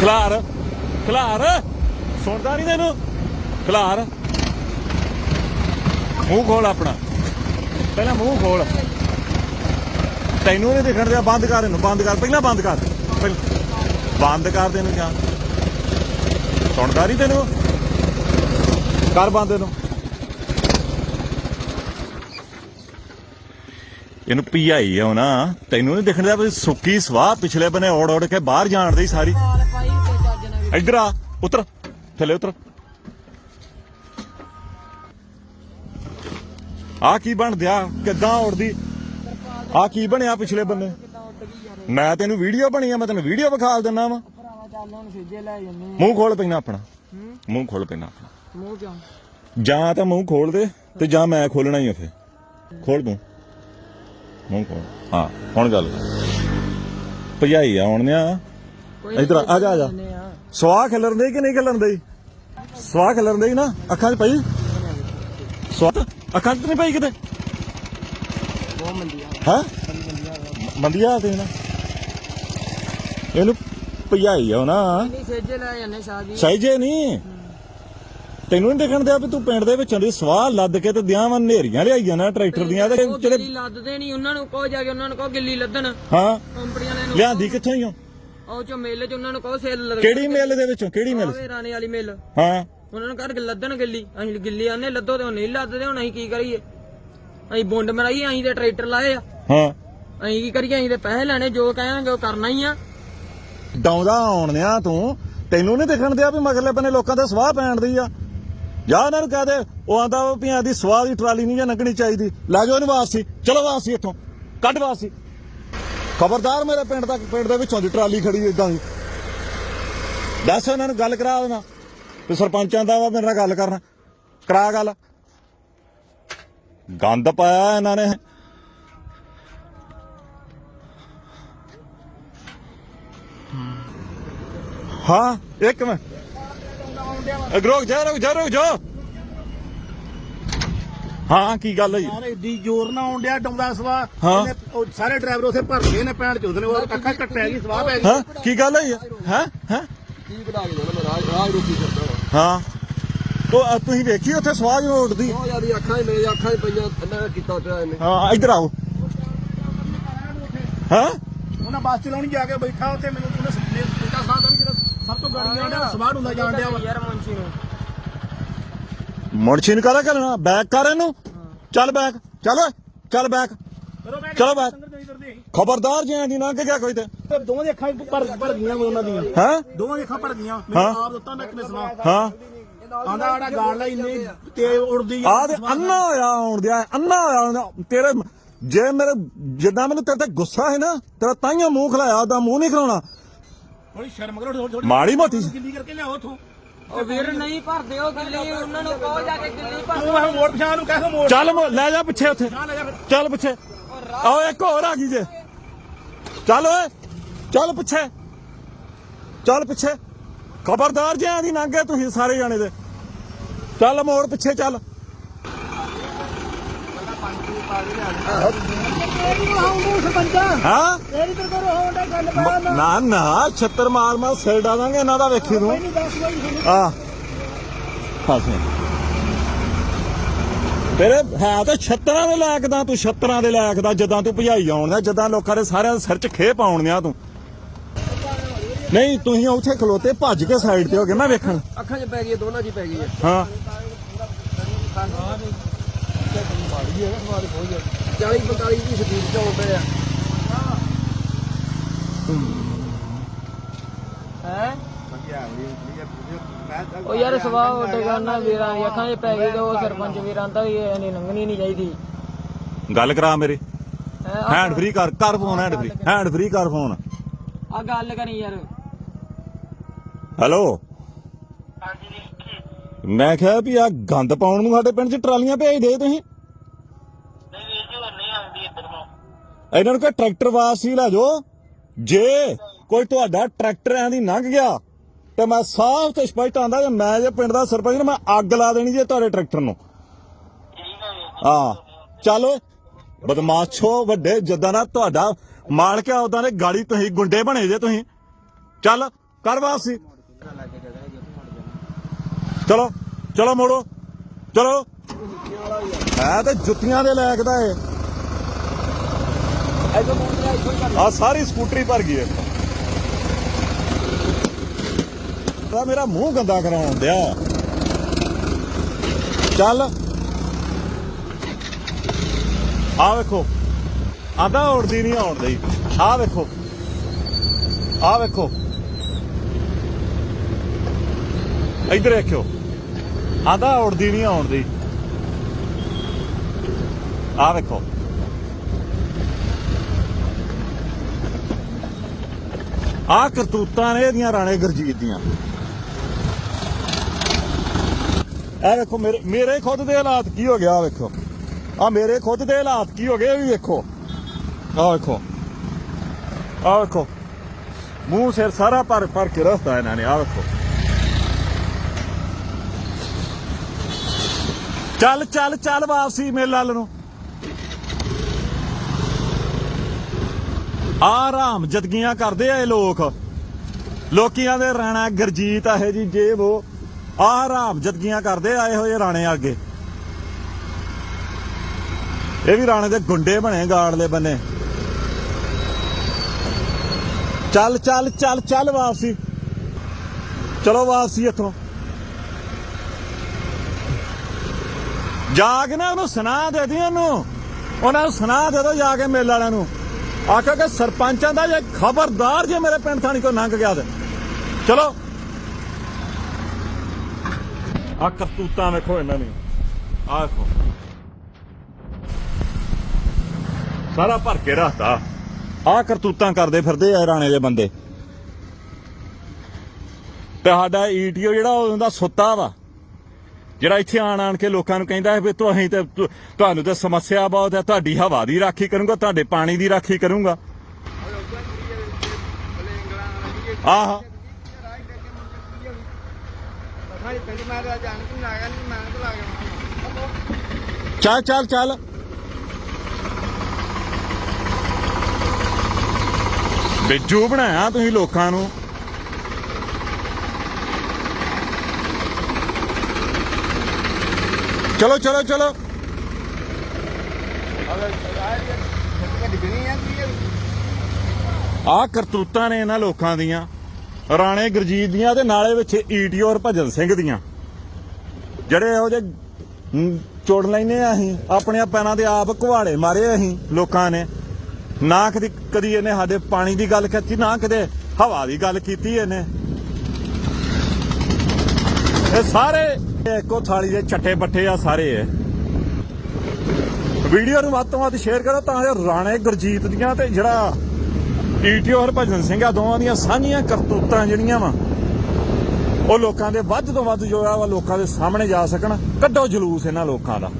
ਖਲਾਰ ਖਲਾਰ। ਸੁਣਦਾ ਨਹੀਂ ਤੈਨੂੰ? ਖਲਾਰ। ਮੂੰਹ ਖੋਲ ਆਪਣਾ। ਪਹਿਲਾਂ ਮੂੰਹ ਖੋਲ। ਤੈਨੂੰ ਨਹੀਂ ਦਿਖਣ ਦਿਆ, ਬੰਦ ਕਰ ਇਹਨੂੰ, ਬੰਦ ਕਰ। ਪਹਿਲਾਂ ਬੰਦ ਕਰ। ਬੰਦ ਕਰ ਦੇ ਇਹਨੂੰ ਕਿਆ ਸੁਣਦਾ ਨਹੀਂ ਤੈਨੂੰ? ਕਰ ਬੰਦ ਇਹਨੂੰ। ਇਹਨੂੰ ਪੀਆਈ ਆ ਨਾ ਤੈਨੂੰ ਨਹੀਂ ਦਿਖਣ ਦਿਆ ਸੁੱਕੀ ਸਵਾਹ ਪਿਛਲੇ ਬਨੇ ਔੜ ਔੜ ਕੇ ਬਾਹਰ ਜਾਣ ਦੀ ਸਾਰੀ। ਇੱਧਰ ਆ ਉਤਰ ਥੱਲੇ ਉਤਰ। ਆ ਕੀ ਬਣ ਦਿਆ ਕਿੱਦਾਂ ਉੜਦੀ ਆ ਕੀ ਬਣਿਆ ਪਿਛਲੇ ਬੰਨੇ? ਮੈਂ ਤੈਨੂੰ ਵੀਡੀਓ ਬਣੀ ਆ ਮੈਂ ਤੈਨੂੰ ਵੀਡੀਓ ਵਿਖਾਲ ਦਿੰਦਾ ਵਾ। ਹੁਣ ਮੂੰਹ ਖੋਲ ਪੈਣਾ ਆਪਣਾ। ਮੂੰਹ ਖੋਲ ਪੈਣਾ ਆਪਣਾ। ਮੂੰਹ ਕਿਉਂ ਜਾਂ ਤਾਂ ਮੂੰਹ ਖੋਲ ਦੇ ਤੇ ਜਾਂ ਮੈਂ ਖੋਲਣਾ ਹੀ ਆ ਫੇ ਖੋਲ ਦੂੰ ਮੂੰਹ ਖੋਲ। ਹਾਂ ਹੁਣ ਗੱਲ ਭਜਾਈ ਆਉਣਿਆ ਕੋਈ ਇੱਧਰ ਆ, ਆ ਜਾ, ਆ ਜਾ। ਸਵਾਹ ਖਿਲਰਨ ਦੇ ਕਿ ਨਹੀਂ ਖਿਲਰਨ ਦੇ? ਸਵਾਹ ਖਿਲਰਨ ਦੇ ਨਾ ਅੱਖਾਂ 'ਚ ਪਈ? ਸਵਾਹ ਅੱਖਾਂ 'ਚ ਨਹੀਂ ਪਈ ਕਿਤੇ? ਬਹੁਤ ਮੰਦੀ ਆ। ਹਾਂ? ਮੰਦੀਆ ਤੇ ਨਾ। ਇਹਨੂੰ ਭਜਾਈ ਆ ਨਾ। ਨਹੀਂ ਸਿੱਜੇ ਲੈ ਸਹੀਜੇ ਨਹੀਂ। ਤੈਨੂੰ ਨਹੀਂ ਦੇਖਣ ਦਿਆ ਵੀ ਤੂੰ ਪਿੰਡ ਦੇ ਵਿੱਚੋਂ ਦੀ ਸਵਾਹ ਲੱਦ ਕੇ ਤੇ ਦਿਆਂ ਵਾਂ ਨੇਰੀਆਂ ਲਿਆਈਆਂ ਨਾ ਟਰੈਕਟਰ ਦੀਆਂ ਤੇ ਜਿਹੜੇ ਲੱਦਦੇ ਨਹੀਂ ਉਹਨਾਂ ਨੂੰ ਕਹੋ ਜਾ ਕੇ ਉਹਨਾਂ ਨੂੰ ਕਹੋ ਗਿੱਲੀ ਲੱਦਣ। ਹਾਂ। ਕੰਪਨੀਆਂ ਨੇ ਲਿਆਂਦੀ ਕਿੱਥੋਂ ਹੀ ਓ? ਉਹ ਚੋ ਮੇਲੇ ਚ ਉਹਨਾਂ ਨੂੰ ਕਹੋ ਸੇਲ ਲੱਦ ਕਿਹੜੀ ਮਿਲ ਦੇ ਵਿੱਚੋਂ? ਕਿਹੜੀ ਮਿਲ? ਆਵੇ ਰਾਣੇ ਵਾਲੀ ਮਿਲ। ਹਾਂ। ਉਹਨਾਂ ਨੂੰ ਕਰ ਲੱਦਣ ਗਿੱਲੀ। ਅਸੀਂ ਗਿੱਲੀ ਆਨੇ ਲੱਦੋ ਤੇ ਉਹ ਨਹੀਂ ਲੱਦਦੇ ਹੁਣ ਅਸੀਂ ਕੀ ਕਰੀਏ? ਅਸੀਂ ਬੁੰਡ ਮਰਾਈ ਅਸੀਂ ਤੇ ਟਰੈਕਟਰ ਲਾਏ ਆ। ਹਾਂ। ਅਸੀਂ ਕੀ ਕਰੀਏ? ਅਸੀਂ ਤੇ ਪੈਸੇ ਲੈਣੇ ਜੋ ਕਹਿਣਗੇ ਉਹ ਕਰਨਾ ਹੀ ਆ। ਡਾਉਂਦਾ ਆਉਣਿਆ ਤੂੰ ਤੈਨੂੰ ਨਹੀਂ ਦੇਖਣ ਦਿਆ ਵੀ ਮਗਰਲੇ ਬੰਨੇ ਲੋਕਾਂ ਦੇ ਸਵਾਹ ਪੈਣ ਦੀ ਆ। ਜਾ ਉਹਨਾਂ ਨੂੰ ਕਹਿ ਦੇ ਉਹ ਆਂਦਾ ਪਿਆਂ ਦੀ ਸਵਾਹ ਦੀ ਟਰਾਲੀ ਨਹੀਂ ਜਾਂ ਲੰਘਣੀ ਚਾਹੀਦੀ। ਲੈ ਜਾਓ ਇਹਨੂੰ ਵਾਸੀ ਚਲੋ ਵਾਸੀ ਇੱਥੋਂ। ਕੱਢ ਵਾਸੀ ਖਬਰਦਾਰ ਮੇਰੇ ਪਿੰਡ ਤੱਕ, ਪਿੰਡ ਦੇ ਵਿੱਚੋਂ ਦੀ ਟਰਾਲੀ ਖੜੀ ਇਦਾਂ ਦੀ। ਦੱਸ ਉਹਨਾਂ ਨੂੰ ਗੱਲ ਕਰਾ ਦੇਣਾ ਤੇ ਸਰਪੰਚਾਂ ਦਾ ਵਾ ਮੇਰੇ ਨਾਲ ਗੱਲ ਕਰਨਾ। ਕਰਾ ਗੱਲ। ਗੰਦ ਪਾਇਆ ਇਹਨਾਂ ਨੇ। ਹਾਂ, ਇੱਕ ਮਿੰਟ। ਰੁਕ ਜਾ ਰੁਕ ਜਾ ਰੁਕ ਜਾ। ਹਾਂ ਕੀ ਗੱਲ ਹੈ ਯਾਰ ਏਡੀ ਜ਼ੋਰ ਨਾ ਆਉਣ ਡਿਆ ਡਾਉਂਦਾ ਸਵਾ। ਹਾਂ। ਇਹਨੇ ਉਹ ਸਾਰੇ ਡਰਾਈਵਰ ਉਥੇ ਭਰ ਗਏ ਨੇ ਪੈਣ ਚੋਦ ਨੇ ਉਹ ਕੱਖਾ ਕੱਟਿਆ ਗਈ ਸਵਾ ਪੈ ਗਈ। ਹਾਂ ਕੀ ਗੱਲ ਹੈ ਹੈ? ਹੈ? ਕੀ ਬਣਾ ਕੇ ਦੇਣਾ ਮੈਂ? ਰਾਜ ਰਾਜ ਰੋਕੀ ਕਰਦਾ ਹਾਂ। ਉਹ ਅ, ਤੁਸੀਂ ਵੇਖੀ ਉੱਥੇ ਸਵਾਜ ਉੱਡਦੀ? ਉਹ ਯਾਰੀ ਅੱਖਾਂ ਹੀ ਮੇਰੇ ਅੱਖਾਂ ਹੀ ਪਈਆਂ ਇਹਨਾਂ ਨੇ ਕੀਤਾ ਪਿਆ ਇਹਨੇ। ਹਾਂ ਇੱਧਰ ਆਓ। ਹਾਂ? ਉਹਨਾਂ ਬੱਸ ਚਲਾਉਣੀ ਜਾ ਕੇ ਬੈਠਾ ਉੱਥੇ ਮੈਨੂੰ ਉਹਨੇ ਸੁਪਨੇ ਦਿੱਤਾ ਸਾਹ ਦਾ ਵੀ ਜਿਹੜਾ ਸਭ ਤੋਂ ਗਾੜੀ ਜਾਣ ਡਿਆ ਸਵਾਰ ਹੁੰਦਾ ਜਾਣ ਡਿਆ ਵਾ। ਯਾਰ ਮੁੰਸ਼ੀ ਨੂੰ। ਮਰਸ਼ੀਨ ਕਰਾ ਕਰਨਾ? ਬੈਕ ਕਰ ਇਹਨੂੰ? ਚੱਲ ਬੈਕ ਚੱਲ ਓਏ, ਚੱਲ ਬੈਕ। ਕਰੋ ਮੈਂ ਚਲੋ ਕਰਦੇ ਖਬਰਦਾਰ ਜੇ ਦੀ ਲੰਘ ਗਿਆ ਕੋਈ ਤੇ। ਤੇ ਦੋਵਾਂ ਦੀਆਂ ਅੱਖਾਂ ਭਰ ਭਰ ਗਈਆਂ ਉਹਨਾਂ ਦੀਆਂ। ਹਾਂ? ਦੋਵਾਂ ਦੀਆਂ ਅੱਖਾਂ ਭਰ ਗਈਆਂ ਹਾਂ। ਮੈਨੂੰ ਆਪ ਦਿੱਤਾ ਨਾ ਕਿਨੇ ਸੁਣਾ ਹਾਂ। ਆਂਦਾ ਆੜਾ ਗਾੜ ਲਾ ਇੰਨੀ ਤੇ ਉੜਦੀ ਆ। ਤੇ ਅੰਨਾ ਹੋਇਆ ਆਉਣ ਦਿਆ ਅੰਨਾ ਹੋਇਆ ਡਿਆ। ਤੇਰੇ ਜੇ ਮੇਰੇ ਜਿੱਦਾਂ ਮੈਨੂੰ ਤੇਰੇ ਤੇ ਗੁੱਸਾ ਹੈ ਨਾ ਤੇਰਾ ਤਾਈਓ ਮੂੰਹ ਖਲਾਇਆ ਉਹਦਾ ਮੂੰਹ ਨਹੀਂ ਖਲਾਉਣਾ। ਥੋੜੀ ਸ਼ਰਮ ਕਰੋ ਥੋੜੀ ਮਾੜੀ ਮੋਟੀ ਗਿੱਲੀ ਕਰਕੇ ਲਿਆਓ ਉਥੋਂ? ਉਹ ਵੀਰ ਨਹੀਂ ਭਰਦੇ ਉਹ ਗਿੱਲੀ ਉਹਨਾਂ ਨੂੰ ਕਹੋ ਜਾ ਕੇ ਗਿੱਲੀ ਭਰ ਤੂੰ ਮੈਂ ਮੋੜ ਪਛਾਣ ਨੂੰ ਕਹਿ ਕੇ ਮੋੜ। ਚੱਲ ਮੋ- ਲੈ ਜਾ ਪਿੱਛੇ ਉੱਥੇ। ਨਾ ਲੈ ਜਾ ਫਿਰ। ਚੱਲ ਪਿੱਛੇ। ਆਓ ਇੱਕ ਹੋਰ ਆ ਗਈ ਜੇ। ਚੱਲ ਓਏ ਚੱਲ ਪਿੱਛੇ। ਚੱਲ ਪਿੱਛੇ। ਖਬਰਦਾਰ ਜੇ ਆਂਦੀ ਲੰਘੇ ਤੁਸੀਂ ਸਾਰੇ ਜਾਣੇ ਦੇ। ਚੱਲ ਮੋੜ ਪਿੱਛੇ ਚੱਲ। ਹਾਂ? ਤੇਰੀ ਤੇ ਕਰੋ ਹੋਣ ਦਾ ਗੱਲ ਨਾ। ਨਾ ਛੱਤਰ ਮਾਰ ਮਾਰ ਸਿਰ ਡਾਵਾਂਗੇ ਇਹਨਾਂ ਦਾ ਵੇਖੀ ਤੂੰ ਆ। ਫਸੇ ਤੇਰੇ ਹੈ ਤਾਂ ਛੱਤਰਾਂ ਦੇ ਲਾਇਕ ਦਾ ਤੂੰ ਛੱਤਰਾਂ ਦੇ ਲਾਇਕ ਦਾ ਜਦਾਂ ਤੂੰ ਭਜਾਈ ਆਉਣਦਾ ਜਦਾਂ ਲੋਕਾਂ ਦੇ ਸਾਰਿਆਂ ਦੇ ਸਿਰ 'ਚ ਖੇ ਪਾਉਣਿਆ ਤੂੰ। ਨਹੀਂ ਤੁਸੀਂ ਉੱਥੇ ਖਲੋਤੇ ਭੱਜ ਕੇ ਸਾਈਡ ਤੇ ਹੋ ਗਏ ਮੈਂ ਵੇਖਣ। ਅੱਖਾਂ 'ਚ ਪੈ ਗਈ ਦੋਨਾਂ 'ਚ ਪੈ ਗਈ ਹੈ। ਹਾਂ 40 45 ਦੀ ਸਪੀਡ 'ਚ ਆਉਂਦੇ ਆ। ਹੈ। ਉਹ ਯਾਰ ਸਵਾਹ ਵੀਰਾਂ ਦੀ ਅੱਖਾਂ 'ਚ ਪੈ ਗਈ ਤੇ ਉਹ ਸਰਪੰਚ ਵੀਰਾਂ ਦਾ ਵੀ ਇਹ ਨਹੀਂ ਲੰਘਣੀ ਨਹੀਂ ਚਾਹੀਦੀ। ਗੱਲ ਕਰਾ ਮੇਰੇ। ਹੈਂ, ਹੈਂਡ ਫ੍ਰੀ ਕਰ ਕਰ phone hand free hand free ਕਰ। ਫੋਨ ਆ ਗੱਲ ਕਰੀ ਯਾਰ। ਹੈਲੋ। ਮੈਂ ਕਿਹਾ ਵੀ ਆ ਗੰਦ ਪਾਉਣ ਨੂੰ ਸਾਡੇ ਪਿੰਡ 'ਚ ਟਰਾਲੀਆਂ ਭੇਜ ਦੇ ਤੁਸੀਂ। ਇਹਨਾਂ ਨੂੰ ਕਹ ਟਰੈਕਟਰ ਵਾਸੀ ਲੈ ਜਾਓ। ਜੇ ਕੋਈ ਤੁਹਾਡਾ ਟਰੈਕਟਰ ਐਂ ਦੀ ਲੰਘ ਗਿਆ, ਤੇ ਮੈਂ ਸਾਫ਼ ਤੇ ਸਪਸ਼ਟ ਆਂਦਾ ਜੇ ਮੈਂ ਜੇ ਪਿੰਡ ਦਾ ਸਰਪੰਚ ਨੂੰ, ਮੈਂ ਅੱਗ ਲਾ ਦੇਣੀ ਜੇ ਤੁਹਾਡੇ ਟਰੈਕਟਰ ਨੂੰ। ਹਾਂ, ਚਲੋ ਬਦਮਾਸ਼ੋ ਵੱਡੇ, ਜਿੱਦਾਂ ਦਾ ਤੁਹਾਡਾ ਮਾਲਕ ਆ ਉਦਾਂ ਦੇ ਗਾਲੀ ਤੁਸੀਂ ਗੁੰਡੇ ਬਣੇ ਜੇ ਤੁਸੀਂ। ਚੱਲ, ਕਰ ਵਾਪਸੀ। ਚਲੋ ਚਲੋ ਮੋੜੋ। ਚਲੋ। ਹੈ ਤੇ ਜੁੱਤੀਆਂ ਦੇ ਲਾਇਕ ਦਾ ਏ। ਆ ਸਾਰੀ ਸਕੂਟਰੀ ਭਰ ਗਈ ਏ ਤਾਂ ਮੇਰਾ ਮੂੰਹ ਗੰਦਾ ਕਰਾਉਣ ਦਿਆ ਚੱਲ। ਆ ਵੇਖੋ। ਆਂਦਾ ਉੜਦੀ ਨਹੀਂ ਆਉਣ ਦੀ ਆ ਵੇਖੋ। ਆ ਵੇਖੋ। ਇੱਧਰ ਵੇਖਿਓ। ਆਂਦਾ ਉੜਦੀ ਨਹੀਂ ਆਉਣ ਦੀ ਆ ਵੇਖੋ। ਆਹ ਕਰਤੂਤਾਂ ਨੇ ਇਹਦੀਆਂ ਰਾਣੇ ਗੁਰਜੀਤ ਦੀਆਂ। ਇਹ ਵੇਖੋ ਮੇਰੇ ਮੇਰੇ ਖੁਦ ਦੇ ਹਾਲਾਤ ਕੀ ਹੋ ਗਿਆ, ਆਹ ਵੇਖੋ। ਆ ਮੇਰੇ ਖੁਦ ਦੇ ਹਾਲਾਤ ਕੀ ਹੋ ਗਏ ਵੀ ਵੇਖੋ। ਆ ਵੇਖੋ। ਆ ਵੇਖੋ। ਮੂੰਹ ਸਿਰ ਸਾਰਾ ਭਰ ਭਰ ਕੇ ਰੱਖਤਾ ਇਹਨਾਂ ਨੇ ਆ ਵੇਖੋ। ਚੱਲ ਚੱਲ ਚੱਲ ਵਾਪਸੀ ਮੇਰੇ ਲਾਲ ਨੂੰ। ਆਰਾਮ ਜਦਗੀਆਂ ਕਰਦੇ ਆ ਇਹ ਲੋਕ। ਲੋਕੀਆਂ ਦੇ ਰਾਣਾ ਗਰਜੀਤ ਆਹੇ ਜੀ ਜੇ ਉਹ। ਰਾਮ ਜਦਗੀਆਂ ਕਰਦੇ ਆਏ ਹੋਏ ਰਾਣੇ ਅੱਗੇ। ਇਹ ਵੀ ਰਾਣੇ ਦੇ ਗੁੰਡੇ ਬਣੇ ਗਾੜਲੇ ਬੰਨੇ। ਚੱਲ ਚੱਲ ਚੱਲ ਚੱਲ ਵਾਪਸੀ। ਚਲੋ ਵਾਪਸੀ ਇੱਥੋਂ। ਜਾ ਕੇ ਨਾ ਉਹਨੂੰ, ਸੁਣਾ ਦੇ ਦੀ ਉਹਨੂੰ। ਉਹਨਾਂ ਨੂੰ ਸੁਣਾ ਦੇ ਦੋ ਜਾ ਕੇ ਮੇਲ ਵਾਲਿਆਂ ਨੂੰ। ਆਖਿਆ ਕਿ ਸਰਪੰਚਾਂ ਦਾ ਜੇ ਖਬਰਦਾਰ ਜੇ ਮੇਰੇ ਪਿੰਡ ਥਾਣੀ ਕੋ ਨੰਗ ਗਿਆ ਤੇ। ਚਲੋ। ਆ ਕਰਤੂਤਾਂ ਵੇਖੋ ਇਹਨਾਂ ਨੇ ਆ ਵੇਖੋ। ਸਾਰਾ ਭਰ ਕੇ ਰੱਖਦਾ ਆ ਕਰਤੂਤਾਂ ਕਰਦੇ ਫਿਰਦੇ ਆ ਰਾਣੇ ਦੇ ਬੰਦੇ। ਤੇ ਸਾਡਾ ਈਟੀਓ ਜਿਹੜਾ ਉਹਦਾ ਸੁੱਤਾ ਵਾ। ਜਿਹੜਾ ਇੱਥੇ ਆਣ ਆਣ ਕੇ ਲੋਕਾਂ ਨੂੰ ਕਹਿੰਦਾ ਹੈ ਵੀ ਤੁਸੀਂ ਤੇ, ਤੁਹਾਨੂੰ ਤੇ ਸਮੱਸਿਆ ਬਹੁਤ ਹੈ, ਤੁਹਾਡੀ ਹਵਾ ਦੀ ਰਾਖੀ ਕਰੂੰਗਾ, ਤੁਹਾਡੇ ਪਾਣੀ ਦੀ ਰਾਖੀ ਕਰੂੰਗਾ। ਆਹ। ਚੱਲ ਚੱਲ ਚੱਲ। ਬਿੱਜੂ ਬਣਾਇਆ ਤੁਸੀਂ ਲੋਕਾਂ ਨੂੰ। ਚਲੋ ਚਲੋ ਚਲੋ। ਆ ਕਰਤੂਤਾਂ ਨੇ ਇਹਨਾਂ ਲੋਕਾਂ ਦੀਆਂ, ਰਾਣੇ ਗੁਰਜੀਤ ਦੀਆਂ ਤੇ ਨਾਲੇ ਵਿੱਚ ਈਟੀਓ ਹਰਭਜਨ ਸਿੰਘ ਦੀਆਂ। ਜਿਹੜੇ ਇਹੋ ਜਿਹੇ ਚੋੜ ਲੈਨੇ ਆ ਅਸੀਂ, ਆਪਣੇ ਪੈਰਾਂ ਦੇ ਆਪ ਕੁਹਾੜੇ ਮਾਰੇ ਅਸੀਂ ਲੋਕਾਂ ਨੇ। ਨਾ ਕਦੀ ਕਦੀ ਇਹਨੇ ਸਾਡੇ ਪਾਣੀ ਦੀ ਗੱਲ ਕੀਤੀ, ਨਾ ਕਦੇ ਹਵਾ ਦੀ ਗੱਲ ਕੀਤੀ ਇਹਨੇ। ਇਹ ਸਾਰੇ ਇੱਕੋ ਥਾਲੀ ਦੇ ਚੱਟੇ ਬੱਟੇ ਆ ਸਾਰੇ। ਇਹ ਵੀਡੀਓ ਨੂੰ ਵੱਧ ਤੋਂ ਵੱਧ ਸ਼ੇਅਰ ਕਰੋ ਤਾਂ ਜੋ ਰਾਣੇ ਗੁਰਜੀਤ ਦੀਆਂ ਤੇ ਜਿਹੜਾ ਈਟੀਓ ਹਰਭਜਨ ਸਿੰਘ ਆ, ਦੋਵਾਂ ਦੀਆਂ ਸਾਂਝੀਆਂ ਕਰਤੂਤਾਂ ਜਿਹੜੀਆਂ ਵਾ, ਉਹ ਲੋਕਾਂ ਦੇ ਵੱਧ ਤੋਂ ਵੱਧ ਜੋ ਆ ਲੋਕਾਂ ਦੇ ਸਾਹਮਣੇ ਜਾ ਸਕਣ। ਕੱਢੋ ਜਲੂਸ ਇਹਨਾਂ ਲੋਕਾਂ ਦਾ।